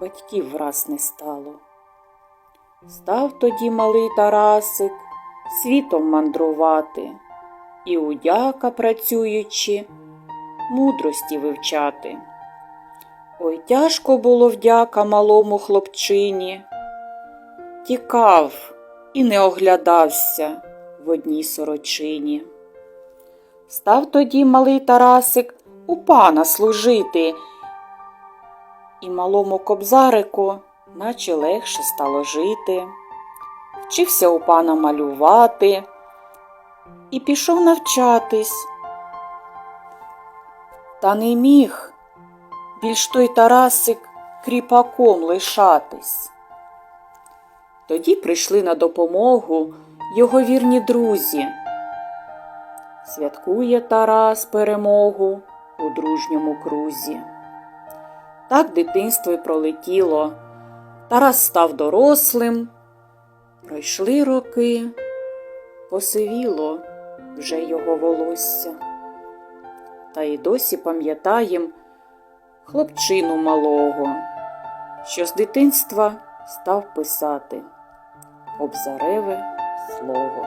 батьків враз не стало. Став тоді малий Тарасик світом мандрувати і удяка працюючи, мудрості вивчати. Ой, тяжко було вдяка малому хлопчині, тікав і не оглядався в одній сорочині. Став тоді малий Тарасик у пана служити, і малому кобзарику наче легше стало жити. Вчився у пана малювати і пішов навчатись. Та не міг більш той Тарасик кріпаком лишатись. Тоді прийшли на допомогу його вірні друзі. Святкує Тарас перемогу у дружньому крузі. Так дитинство й пролетіло. Тарас став дорослим. Пройшли роки, посивіло вже його волосся. Та й досі пам'ятаєм хлопчину малого, що з дитинства став писати обзареве слово.